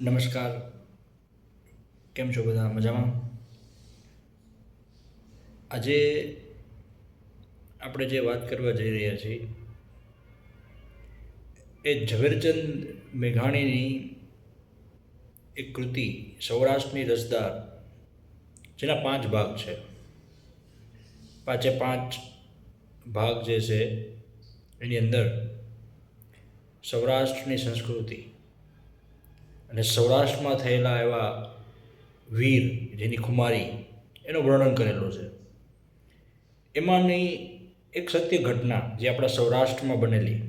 નમસ્કાર. કેમ છો બધા? મજામાં? આજે આપણે જે વાત કરવા જઈ રહ્યા છીએ એ ઝવેરચંદ મેઘાણીની એક કૃતિ, સૌરાષ્ટ્રની રસદાર, જેના પાંચ ભાગ છે. પાંચે પાંચ ભાગ જે છે, એની અંદર સૌરાષ્ટ્રની સંસ્કૃતિ અને સૌરાષ્ટ્રમાં થયેલા એવા વીર જેની ખુમારી એનું વર્ણન કરેલું છે. એમાંની એક સત્ય ઘટના જે આપણા સૌરાષ્ટ્રમાં બનેલી.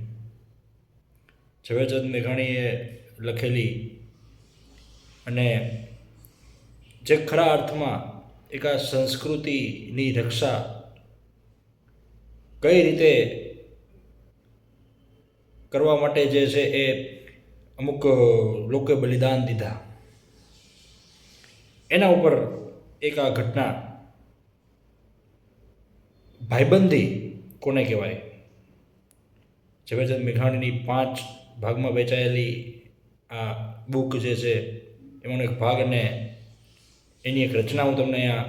ઝવેરચંદ મેઘાણીએ લખેલી અને જે ખરા અર્થમાં એક આ સંસ્કૃતિની રક્ષા કઈ રીતે કરવા માટે જે છે એ અમુક લોકોએ બલિદાન દીધા. એના ઉપર એક આ ઘટના ભાઈબંધી કોને કહેવાય? ઝવેરચંદ મેઘાણીની પાંચ ભાગમાં વેચાયેલી આ બુક જે છે, એમાંનો એક ભાગ અને એની એક રચના હું તમને અહીંયા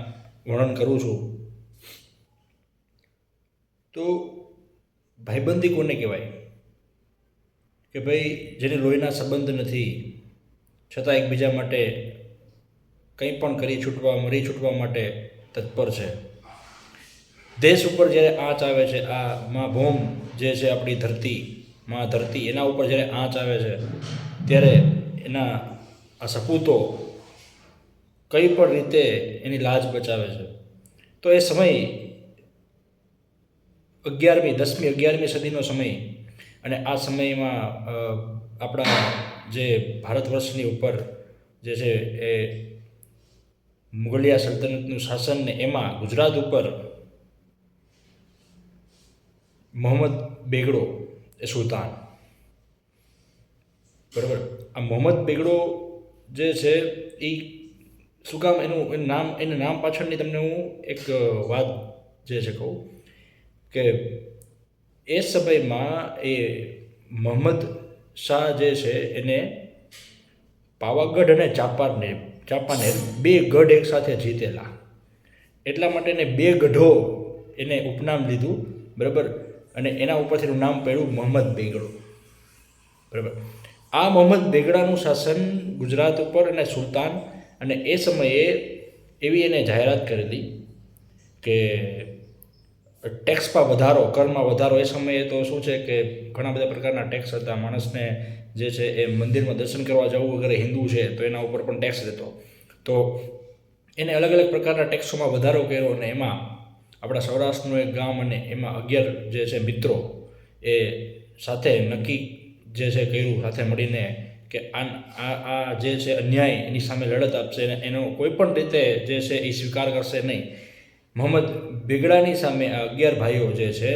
વર્ણન કરું છું. તો ભાઈબંધી કોને કહેવાય? કે ભાઈ જેને લોહીના સંબંધ નથી, છતાં એકબીજા માટે કંઈ પણ કરી છૂટવા, મરી છૂટવા માટે તત્પર છે. દેશ ઉપર જ્યારે આંચ આવે છે, આ મા ભૂમ જે છે આપણી ધરતી, મા ધરતી, એના ઉપર જ્યારે આંચ આવે છે, ત્યારે એના આ સપૂતો કઈ પણ રીતે એની લાજ બચાવે છે. તો એ સમય અગિયારમી, દસમી, અગિયારમી સદીનો સમય અને આ સમયમાં આપણા જે ભારત વર્ષની ઉપર જે છે એ મુગલિયા સલ્તનતનું શાસન ને એમાં ગુજરાત ઉપર મોહમ્મદ બેગડો એ સુલતાન. બરાબર? આ મોહમ્મદ બેગડો જે છે એ શું કામ એનું એનું નામ, એના નામ પાછળની તમને હું એક વાત જે છે કહું કે એ સમયમાં એ મોહમ્મદ શાહ જે છે એને પાવાગઢ અને ચાપાને ચાંપાનેર બે ગઢ એકસાથે જીતેલા. એટલા માટે એને બે ગઢો એને ઉપનામ લીધું, બરાબર? અને એના ઉપરથી નામ પડ્યું મોહમ્મદ બેગડો. બરાબર? આ મોહમ્મદ બેગડાનું શાસન ગુજરાત ઉપર અને સુલતાન અને એ સમયે એવી એને જાહેરાત કરેલી કે ટેક્સમાં વધારો, કરમાં વધારો, એ સમયે તો શું છે કે ઘણા બધા પ્રકારના ટેક્સ હતા. માણસને જે છે એ મંદિરમાં દર્શન કરવા જવું વગેરે હિન્દુ છે, તો એના ઉપર પણ ટેક્સ રહેતો. તો એને અલગ અલગ પ્રકારના ટેક્સોમાં વધારો કર્યો અને એમાં આપણા સૌરાષ્ટ્રનું એક ગામ અને એમાં અગિયાર જે છે મિત્રો એ સાથે નક્કી જે છે કર્યું, સાથે મળીને કે આ આ જે છે અન્યાય એની સામે લડત આપશે અને એનો કોઈ પણ રીતે જે છે એ સ્વીકાર કરશે નહીં. મોહમ્મદ બેગડાની સામે આ અગિયાર ભાઈઓ જે છે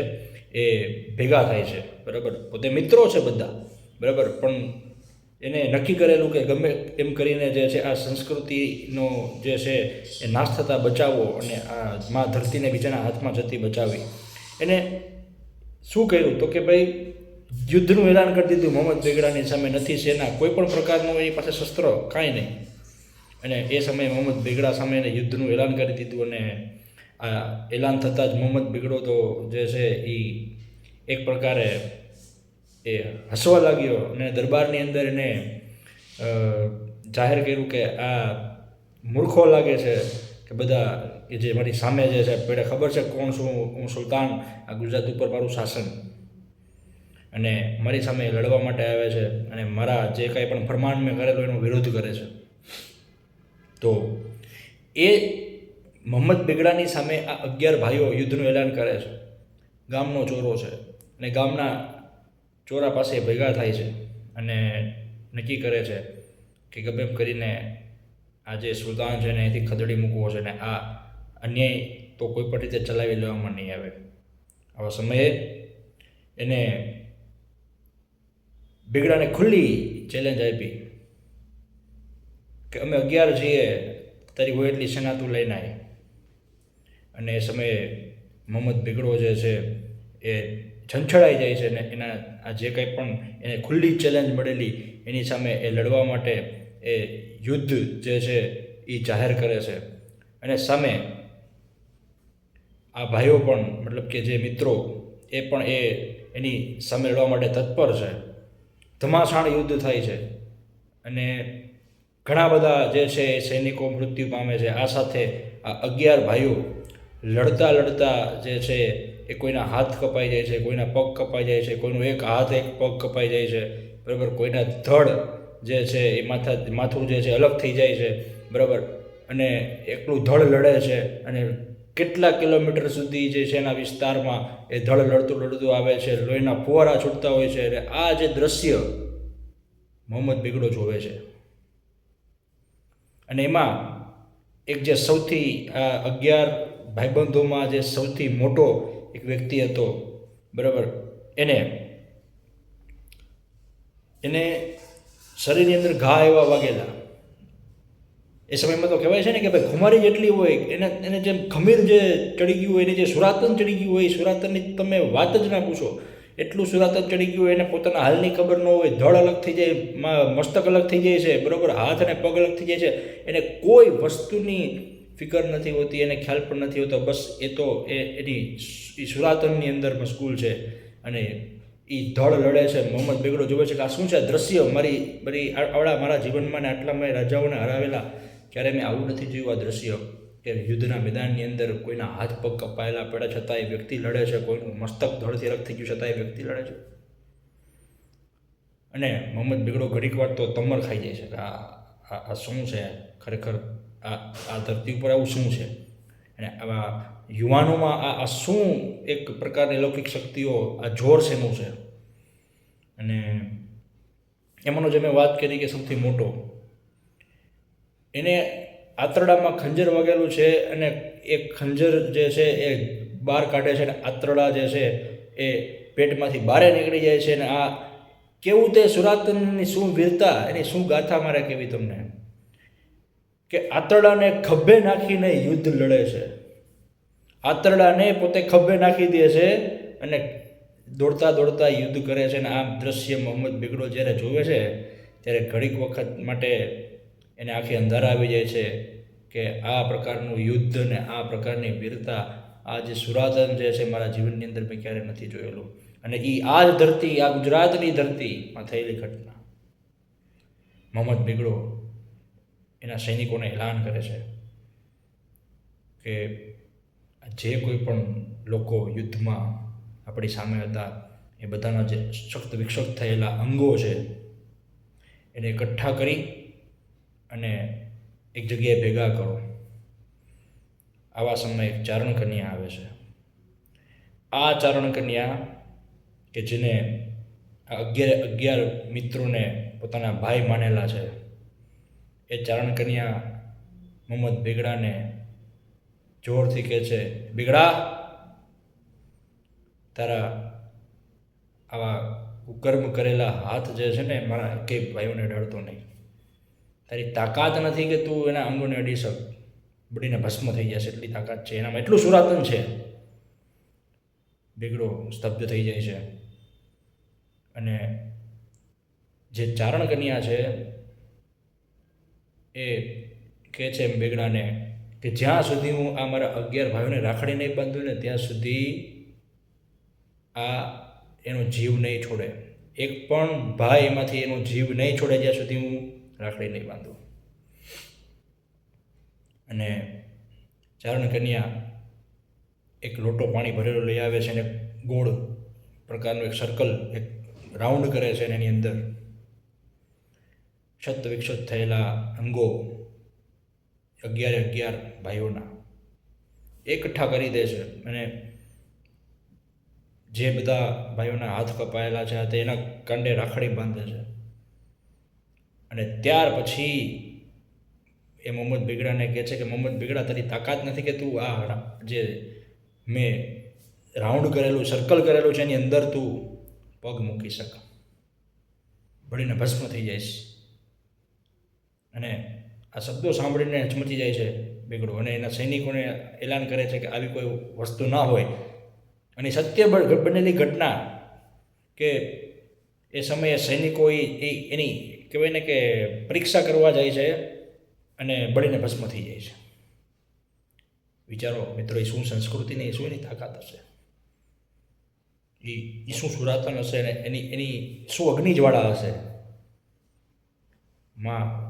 એ ભેગા થાય છે, બરાબર? પોતે મિત્રો છે બધા, બરાબર? પણ એને નક્કી કરેલું કે ગમે એમ કરીને જે છે આ સંસ્કૃતિનો જે છે એ નાશ થતાં બચાવવો અને આ મા ધરતીને બીજાના હાથમાં જતી બચાવી. એને શું કહ્યું? તો કે ભાઈ, યુદ્ધનું એલાન કરી દીધું મોહમ્મદ બેગડાની સામે નથી સેના, કોઈ પણ પ્રકારનું એની પાસે શસ્ત્ર કાંઈ નહીં. અને એ સમયે મોહમ્મદ બેગડા સામે એને યુદ્ધનું એલાન કરી દીધું અને આ એલાન થતાં જ મોહમ્મદ બિગડો તો જે છે એ એક પ્રકારે એ હસવા લાગ્યો અને દરબારની અંદર એને જાહેર કર્યું કે આ મૂર્ખો લાગે છે કે બધા કે જે મારી સામે જે છે પેલે ખબર છે કોણ શું, હું સુલતાન, આ ગુજરાત ઉપર મારું શાસન. અને મારી સામે લડવા માટે આવે છે અને મારા જે કાંઈ પણ ફરમાન મેં કરેલો એનો વિરોધ કરે છે. તો એ મોહમ્મદ બેગડાની સામે આ અગિયાર ભાઈઓ યુદ્ધનું એલાન કરે છે. ગામનો ચોરો છે અને ગામના ચોરા પાસે ભેગા થાય છે અને નક્કી કરે છે કે ગમે કરીને આ જે સુલતાન છે ને અહીંથી ખદડી મૂકવો છે ને આ અન્યાય તો કોઈ પણ રીતે ચલાવી લેવામાં નહીં આવે. આવા સમયે એને બેગડાને ખુલ્લી ચેલેન્જ આપી કે અમે અગિયાર છીએ, તારી હોય એટલી સેના તું લઈને આવી અને એ સમયે મોહમ્મદ બેગડો જે છે એ છંછળાઈ જાય છે ને એના આ જે કંઈ પણ એને ખુલ્લી ચેલેન્જ મળેલી, એની સામે એ લડવા માટે એ યુદ્ધ જે છે એ જાહેર કરે છે. અને સામે આ ભાઈઓ પણ, મતલબ કે જે મિત્રો, એ પણ એ એની સામે લડવા માટે તત્પર છે. ધમાસાણ યુદ્ધ થાય છે. અને ઘણા બધા જે છે એ સૈનિકો મૃત્યુ પામે છે. આ સાથે આ અગિયાર ભાઈઓ લડતા લડતા. જે છે એ કોઈના હાથ કપાઈ જાય છે કોઈના પગ કપાઈ જાય છે કોઈનું એક હાથ એક પગ કપાઈ જાય છે બરાબર? કોઈના ધડ જે છે એ માથા માથું જે છે અલગ થઈ જાય છે બરાબર? અને એકલું ધડ લડે છે અને કેટલા કિલોમીટર સુધી જે છે એના વિસ્તારમાં એ ધડ લડતું લડતું આવે છે લોહીના ફુવારા છૂટતા હોય છે અને આ જે દ્રશ્ય મોહમ્મદ બીગડો જોવે છે. અને એમાં એક જે સૌથી આ અગિયાર ભાઈબંધોમાં જે સૌથી મોટો એક વ્યક્તિ હતો, બરાબર? એને એને શરીરની અંદર ઘા એવા વાગેલા. એ સમયમાં તો કહેવાય છે ને કે ભાઈ ખુમારી જેટલી હોય, એને એને જેમ ખમીર જે ચડી ગયું હોય, એને જે સુરાતન ચડી ગયું હોય સુરાતનની તમે વાત જ ના પૂછો. એટલું સુરાતન ચડી ગયું હોય, એને પોતાના હાલની ખબર ન હોય, ધડ અલગ થઈ જાય મસ્તક અલગ થઈ જાય છે, બરાબર? હાથ અને પગ અલગ થઈ જાય છે. એને કોઈ વસ્તુની ફિકર નથી હોતી એને ખ્યાલ પણ નથી હોતો. બસ એ તો એ એની એ સુરાતનની અંદર મશગુલ છે અને એ ધડ લડે છે. મોહમ્મદ બેગડો જોવે છે કે આ શું છે દ્રશ્ય? મારી મારી આવડા મારા જીવનમાં ને આટલા મેં રાજાઓને હરાવેલા. ક્યારે મેં આવું નથી જોયું આ દ્રશ્ય? કે યુદ્ધના મેદાનની અંદર કોઈના હાથ પગ કપાયેલા પડે છતાં એ વ્યક્તિ લડે છે? કોઈનું મસ્તક ધડથી અલગ થઈ ગયું છતાં એ વ્યક્તિ લડે છે? અને મોહમ્મદ બેગડો ઘડીક વાર તો તમર ખાઈ જાય છે આ આ શું છે? ખરેખર આ આ ધરતી ઉપર આવું શું છે? અને આવા યુવાનોમાં આ આ શું એક પ્રકારની લૌકિક શક્તિઓ, આ જોર શેનું છે? અને એમાંનો જે મેં વાત કરી કે સૌથી મોટો, એને આંતરડામાં ખંજર વાગેલું છે અને એ ખંજર જે છે એ બહાર કાઢે છે અને આંતરડા જે છે એ પેટમાંથી બહાર નીકળી જાય છે અને આ કેવું તે સુરાતનની શું વીરતા, એની શું ગાથા મારે કેવી તમને? કે આંતરડાને ખભે નાખીને યુદ્ધ લડે છે. આંતરડાને પોતે ખભે નાખી દે છે અને દોડતા દોડતા યુદ્ધ કરે છે અને આ દ્રશ્ય મોહમ્મદ બેગડો જ્યારે જોવે છે, ત્યારે ઘડીક વખત માટે એને આખી અંધારા આવી જાય છે કે આ પ્રકારનું યુદ્ધ ને આ પ્રકારની વીરતા, આ જે સુરાતન જે છે મારા જીવનની અંદર મેં ક્યારેય નથી જોયેલું. અને એ આ જ ધરતી, આ ગુજરાતની ધરતીમાં થયેલી ઘટના. મોહમ્મદ બેગડો એના સૈનિકોને એલાન કરે છે કે જે કોઈ પણ લોકો યુદ્ધમાં આપણી સામે હતા, એ બધાના જે સખ્ત વિક્ષત થયેલા અંગો છે, એને એકઠા કરી અને એક જગ્યાએ ભેગા કરો. આવા સમયે એક ચારણ કન્યા આવે છે. આ ચારણ કન્યા કે જેને અગિયાર અગિયાર મિત્રોને પોતાના ભાઈ માનેલા છે એ ચારણ કન્યા મોહમ્મદ બેગડાને જોરથી કહે છે, બિગડા, તારા આવા કુકર્મ કરેલા હાથ જે છે ને મારા કે ભાઈઓને અડાડતો નહીં. તારી તાકાત નથી કે તું એના અંગોને અડી શક. બળીને ભસ્મ થઈ જશે એટલી તાકાત છે, એનામાં એટલું સુરાતન છે. બેગડો સ્તબ્ધ થઈ જાય છે. અને જે ચારણ કન્યા છે એ કહે છે એમ બેગડાને કે જ્યાં સુધી હું આ મારા અગિયાર ભાઈઓને રાખડી નહીં બાંધું ને ત્યાં સુધી આ એનો જીવ નહીં છોડે. એક પણ ભાઈ એમાંથી એનો જીવ નહીં છોડે જ્યાં સુધી હું રાખડી નહીં બાંધું. અને ચારણ કન્યા એક લોટો પાણી ભરેલો લઈ આવે છે અને ગોળ પ્રકારનું એક સર્કલ એક રાઉન્ડ કરે છે એની અંદર. ક્ષત વિક્ષત થયેલા અંગો અગિયારે અગિયાર ભાઈઓના એકઠા કરી દે છે અને જે બધા ભાઈઓના હાથ કપાયેલા છે તે એના કાંડે રાખડી બાંધે છે. અને ત્યાર પછી એ મોહમ્મદ બિગડાને કહે છે કે, મોહમ્મદ બિગડા, તારી તાકાત નથી કે તું આ જે મેં રાઉન્ડ કરેલું, સર્કલ કરેલું છે એની અંદર તું પગ મૂકી શક. ભળીને ભસ્મ થઈ જઈશ અને આ શબ્દો સાંભળીને હચમચી જાય છે બેગડો. અને એના સૈનિકોને એલાન કરે છે કે આવી કોઈ વસ્તુ ના હોય. અને સત્ય બનેલી ઘટના કે એ સમયે સૈનિકો એ, એની કહેવાય ને કે પરીક્ષા કરવા જાય છે અને બળીને ભસ્મ થઈ જાય છે. વિચારો મિત્રો એ શું સંસ્કૃતિની એ શું એની તાકાત હશે? એ શું સુરાતન હશે ને એની એની શું અગ્નિજવાળા હશે? માં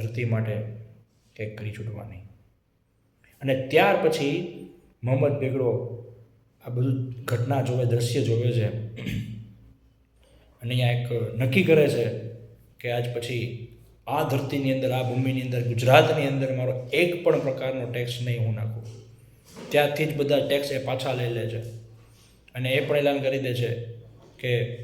ધરતી માટે કંઈક કરી છૂટવાની. અને ત્યાર પછી મોહમ્મદ બેગડો આ બધું ઘટના જોવે, દ્રશ્ય જોવે છે. અને અહીંયા એક નક્કી કરે છે કે આજ પછી આ ધરતીની અંદર, આ ભૂમિની અંદર, ગુજરાતની અંદર મારો એક પણ પ્રકારનો ટેક્સ નહીં હું નાખું. ત્યાંથી જ બધા ટેક્સ એ પાછા લઈ લે છે. અને એ પણ એલાન કરી દે છે કે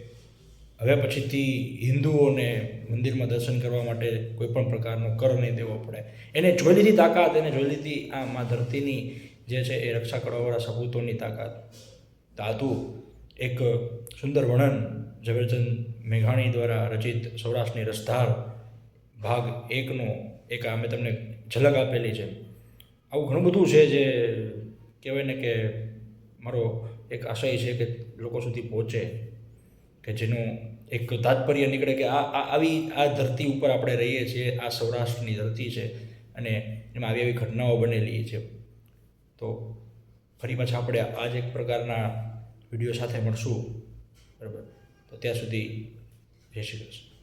હવે પછીથી હિન્દુઓને મંદિરમાં દર્શન કરવા માટે કોઈ પણ પ્રકારનો કર નહીં દેવો પડે. એને જોઈ લીધી તાકાત, એને જોઈ લીધી આ મા ધરતીની જે છે એ રક્ષા કરવાવાળા સપૂતોની તાકાત. ધાતુ, એક સુંદર વર્ણન ઝવેરચંદ મેઘાણી દ્વારા રચિત સૌરાષ્ટ્રની રસધાર ભાગ એકનો, એક અમે તમને ઝલક આપેલી છે. આવું ઘણું બધું છે જે કહેવાય ને કે મારો એક આશય છે કે લોકો સુધી પહોંચે. કે જેનું એક તાત્પર્ય નીકળે કે આ આવી આ ધરતી ઉપર આપણે રહીએ છીએ, આ સૌરાષ્ટ્રની ધરતી છે અને એમાં આવી આવી ઘટનાઓ બનેલી છે. તો ફરી પાછા આપણે આ જ એક પ્રકારના વીડિયો સાથે મળશું. બરાબર? તો ત્યાં સુધી જય શ્રી કૃષ્ણ.